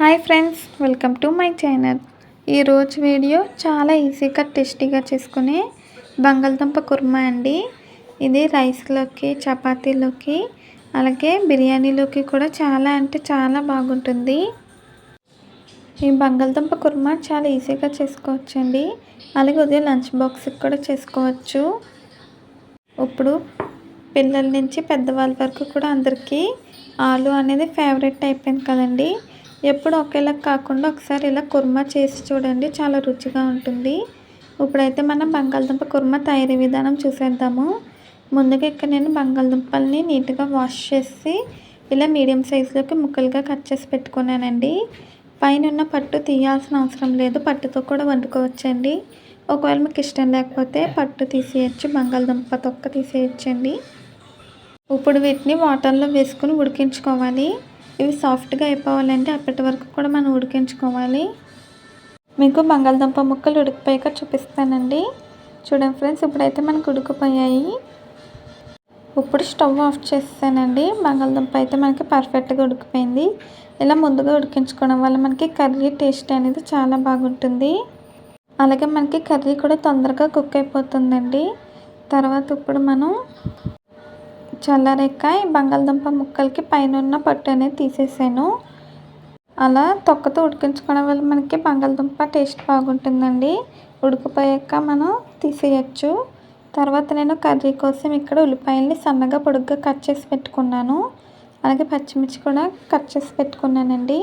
Hi friends welcome to my channel. ఈరోజు video చాలా ఈజీగా టేస్టీగా చేసుకునే బంగాళదుంప కుర్మా అండి. ఇది రైస్లోకి చపాతీలోకి అలాగే బిర్యానీలోకి కూడా చాలా అంటే చాలా బాగుంటుంది. ఈ బంగాళదుంప కుర్మా చాలా ఈజీగా చేసుకోవచ్చండి. అలాగే ఉదయం లంచ్ బాక్స్కి కూడా చేసుకోవచ్చు. ఇప్పుడు పిల్లల నుంచి పెద్దవాళ్ళ వరకు కూడా అందరికీ ఆలు అనేది ఫేవరెట్ అయిపోయింది కదండి. ఎప్పుడు ఒకేలా కాకుండా ఒకసారి ఇలా కుర్మా చేసి చూడండి. చాలా రుచిగా ఉంటుంది. ఇప్పుడైతే మనం బంగాళదుంప కుర్మా తయారీ విధానం చూసేద్దాము. ముందుగా ఇక్కడ నేను బంగాళదుంపల్ని నీట్గా వాష్ చేసి ఇలా మీడియం సైజులోకి ముక్కలుగా కట్ చేసి పెట్టుకున్నానండి. పైన ఉన్న పట్టు తీయాల్సిన అవసరం లేదు. పట్టుతో కూడా వండుకోవచ్చండి. ఒకవేళ మీకు ఇష్టం లేకపోతే పట్టు తీసేయచ్చు బంగాళదుంప తొక్క తీసేయచ్చండి. ఇప్పుడు వీటిని వాటర్లో వేసుకుని ఉడికించుకోవాలి. ఇవి సాఫ్ట్గా అయిపోవాలంటే అప్పటి వరకు కూడా మనం ఉడికించుకోవాలి. మీకు బంగాళదుంప ముక్కలు ఉడికిపోయాక చూపిస్తానండి. చూడండి ఫ్రెండ్స్ ఇప్పుడైతే మనకు ఉడికిపోయాయి. ఇప్పుడు స్టవ్ ఆఫ్ చేస్తానండి. బంగాళదుంప అయితే మనకి పర్ఫెక్ట్గా ఉడికిపోయింది. ఇలా ముందుగా ఉడికించుకోవడం వల్ల మనకి కర్రీ టేస్ట్ అనేది చాలా బాగుంటుంది. అలాగే మనకి కర్రీ కూడా తొందరగా కుక్ అయిపోతుందండి. తర్వాత ఇప్పుడు మనం చల్లారేక బంగాళదుంప ముక్కలకి పైన ఉన్న పట్టు అనేది తీసేసాను. అలా తొక్కతో ఉడికించుకోవడం వల్ల మనకి బంగాళదుంప టేస్ట్ బాగుంటుందండి. ఉడికిపోయాక మనం తీసేయచ్చు. తర్వాత నేను కర్రీ కోసం ఇక్కడ ఉల్లిపాయల్ని సన్నగా పొడుగ్గా కట్ చేసి పెట్టుకున్నాను. అలాగే పచ్చిమిర్చి కూడా కట్ చేసి పెట్టుకున్నానండి.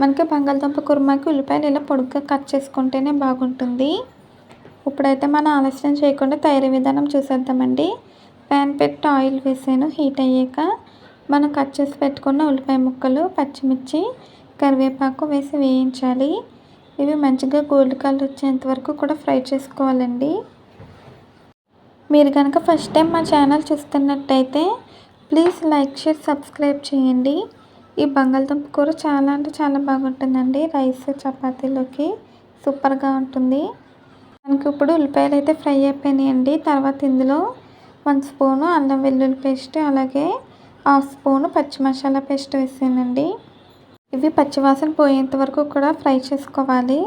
మనకి బంగాళదుంప కుర్మాకి ఉల్లిపాయలు ఇలా పొడుగ్గా కట్ చేసుకుంటేనే బాగుంటుంది. ఇప్పుడైతే మనం ఆలస్యం చేయకుండా తయారీ విధానం చూసేద్దామండి. ప్యాన్ పెట్టి ఆయిల్ వేసాను. హీట్ అయ్యాక మనం కట్ చేసి పెట్టుకున్న ఉల్లిపాయ ముక్కలు పచ్చిమిర్చి కరివేపాకు వేసి వేయించాలి. ఇవి మంచిగా గోల్డ్ కలర్ వచ్చేంత వరకు కూడా ఫ్రై చేసుకోవాలండి. మీరు కనుక ఫస్ట్ టైం మా ఛానల్ చూస్తున్నట్టయితే ప్లీజ్ లైక్ షేర్ సబ్స్క్రైబ్ చేయండి. ఈ బంగాళదుంప కూర చాలా అంటే చాలా బాగుంటుందండి. రైస్ చపాతీలోకి సూపర్గా ఉంటుంది. మనకి ఇప్పుడు ఉల్లిపాయలు అయితే ఫ్రై అయిపోయినాయండి. తర్వాత ఇందులో వన్ స్పూను అల్లం వెల్లుల్లి పేస్ట్ అలాగే హాఫ్ స్పూను పచ్చి మసాలా పేస్ట్ వేసానండి. ఇవి పచ్చివాసన పోయేంత వరకు కూడా ఫ్రై చేసుకోవాలి.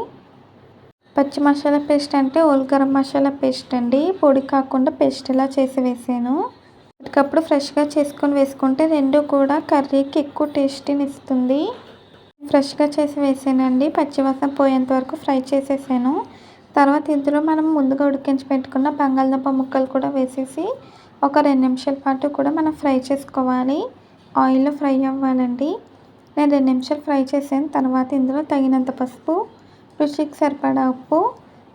పచ్చి మసాలా పేస్ట్ అంటే ఓల్ గరం మసాలా పేస్ట్ అండి. పొడి కాకుండా పేస్ట్ ఇలా చేసి వేసాను. ఇప్పటికప్పుడు ఫ్రెష్గా చేసుకొని వేసుకుంటే రెండు కూడా కర్రీకి ఎక్కువ టేస్టీని ఇస్తుంది. ఫ్రెష్గా చేసి వేసానండి. పచ్చివాసన పోయేంత వరకు ఫ్రై చేసేసాను. తర్వాత ఇందులో మనం ముందుగా ఉడికించి పెట్టుకున్న బంగాళదుంప ముక్కలు కూడా వేసేసి ఒక రెండు నిమిషాల పాటు కూడా మనం ఫ్రై చేసుకోవాలి. ఆయిల్లో ఫ్రై అవ్వాలండి. నేను రెండు నిమిషాలు ఫ్రై చేసాను. తర్వాత ఇందులో తగినంత పసుపు రుచికి సరిపడా ఉప్పు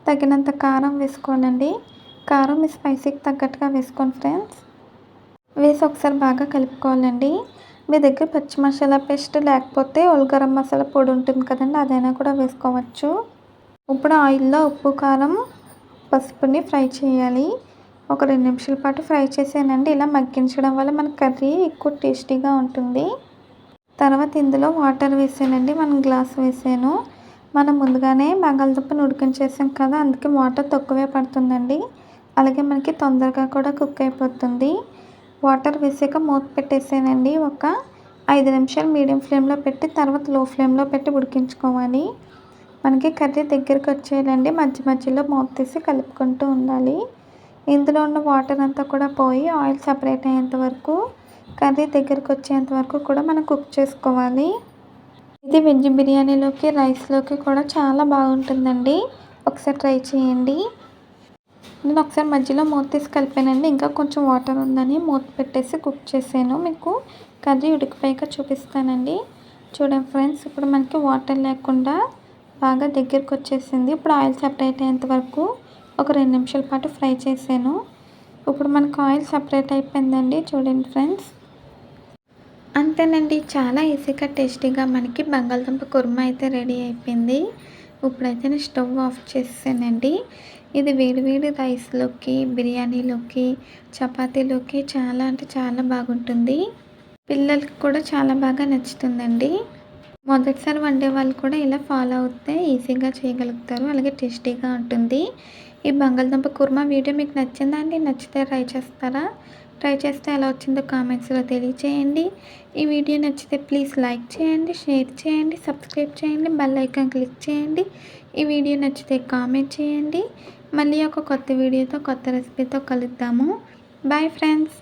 తగినంత కారం వేసుకోవాలండి కారం మీ స్పైసీకి తగ్గట్టుగా వేసుకోండి ఫ్రెండ్స్. వేసి ఒకసారి బాగా కలుపుకోవాలండి. మీ దగ్గర పచ్చి మసాలా పేస్ట్ లేకపోతే ఉల్గరం మసాలా పొడి ఉంటుంది కదండి అదైనా కూడా వేసుకోవచ్చు. ఇప్పుడు ఆయిల్లో ఉప్పు కారం పసుపుని ఫ్రై చేయాలి. ఒక రెండు నిమిషాల పాటు ఫ్రై చేసానండి ఇలా మగ్గించడం వల్ల మన కర్రీ ఎక్కువ టేస్టీగా ఉంటుంది. తర్వాత ఇందులో వాటర్ వేసానండి. మనం గ్లాస్ వేసాను. మనం ముందుగానే బంగాళదుంపను ఉడికించేసాం కదా అందుకే వాటర్ తక్కువే పడుతుందండి. అలాగే మనకి తొందరగా కూడా కుక్ అయిపోతుంది. వాటర్ వేసాక మూత పెట్టేసానండి. ఒక ఐదు నిమిషాలు మీడియం ఫ్లేమ్లో పెట్టి తర్వాత లో ఫ్లేమ్లో పెట్టి ఉడికించుకోవాలి. మనకి కర్రీ దగ్గరికి వచ్చేయాలండి. మధ్య మధ్యలో మూత తీసి కలుపుకుంటూ ఉండాలి. ఇందులో ఉన్న వాటర్ అంతా కూడా పోయి ఆయిల్ సపరేట్ అయ్యేంత వరకు కర్రీ దగ్గరికి వచ్చేంత వరకు కూడా మనం కుక్ చేసుకోవాలి. ఇది వెజ్ బిర్యానీలోకి రైస్లోకి కూడా చాలా బాగుంటుందండి. ఒకసారి ట్రై చేయండి. నేను ఒకసారి మధ్యలో మూత తీసి కలిపానండి. ఇంకా కొంచెం వాటర్ ఉందని మూత పెట్టేసి కుక్ చేసాను మీకు కర్రీ ఉడికిపోయాక చూపిస్తానండి. చూడండి ఫ్రెండ్స్ ఇప్పుడు మనకి వాటర్ లేకుండా బాగా దగ్గరకు వచ్చేసింది ఇప్పుడు ఆయిల్ సపరేట్ అయ్యేంత వరకు ఒక రెండు నిమిషాల పాటు ఫ్రై చేసాను ఇప్పుడు మనకు ఆయిల్ సపరేట్ అయిపోయిందండి. చూడండి ఫ్రెండ్స్. అంతేనండి చాలా ఈజీగా టేస్టీగా మనకి బంగాళదుంప కుర్మా అయితే రెడీ అయిపోయింది. ఇప్పుడైతే నేను స్టవ్ ఆఫ్ చేసానండి ఇది వేడివేడి రైస్లోకి బిర్యానీలోకి చపాతీలోకి చాలా అంటే చాలా బాగుంటుంది. పిల్లలకి కూడా చాలా బాగా నచ్చుతుందండి. మొదటిసారి వండే వాళ్ళు కూడా ఇలా ఫాలో అవుతే ఈజీగా చేయగలుగుతారు. అలాగే టేస్టీగా ఉంటుంది. ఈ బంగాళదుంప కుర్మా వీడియో మీకు నచ్చిందా అండి? నచ్చితే ట్రై చేస్తారా? ట్రై చేస్తే ఎలా వచ్చిందో కామెంట్స్లో తెలియచేయండి. ఈ వీడియో నచ్చితే ప్లీజ్ లైక్ చేయండి షేర్ చేయండి సబ్స్క్రైబ్ చేయండి బెల్ ఐకాన్ క్లిక్ చేయండి. ఈ వీడియో నచ్చితే కామెంట్ చేయండి. మళ్ళీ ఒక కొత్త వీడియోతో కొత్త రెసిపీతో కలుద్దాము. Bye friends!